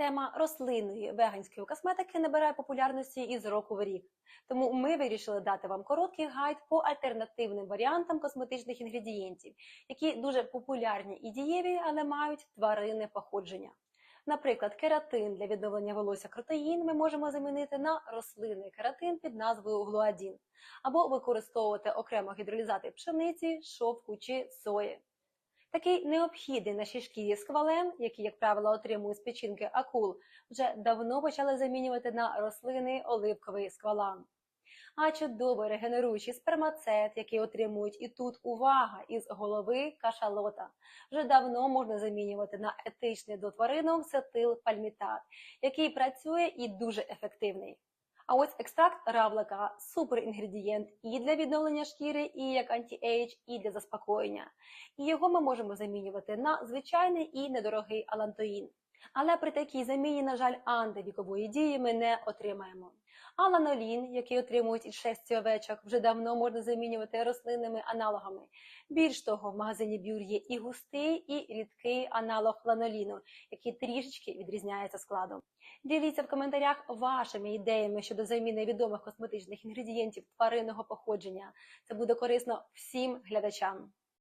Тема рослинної веганської косметики набирає популярності із року в рік. Тому ми вирішили дати вам короткий гайд по альтернативним варіантам косметичних інгредієнтів, які дуже популярні і дієві, але мають тваринне походження. Наприклад, кератин для відновлення волосся протеїн ми можемо замінити на рослинний кератин під назвою глуадін, або використовувати окремо гідролізати пшениці, шовку чи сої. Такий необхідний нашій шкірі сквален, який, як правило, отримують з печінки акул, вже давно почали замінювати на рослинний оливковий сквалан. А чудовий регенеруючий спермацет, який отримують і тут увага із голови кашалота, вже давно можна замінювати на етичний до тваринок сетилпальмітат, який працює і дуже ефективний. А ось екстракт равлика суперінгредієнт і для відновлення шкіри, і як анті-ейдж, і для заспокоєння. І його ми можемо замінювати на звичайний і недорогий алантоїн. Але при такій заміні, на жаль, антивікової дії ми не отримаємо. А ланолін, який отримують із шерсті овечок, вже давно можна замінювати рослинними аналогами. Більш того, в магазині Бюр є і густий, і рідкий аналог ланоліну, який трішечки відрізняється складом. Діліться в коментарях вашими ідеями щодо заміни відомих косметичних інгредієнтів тваринного походження. Це буде корисно всім глядачам.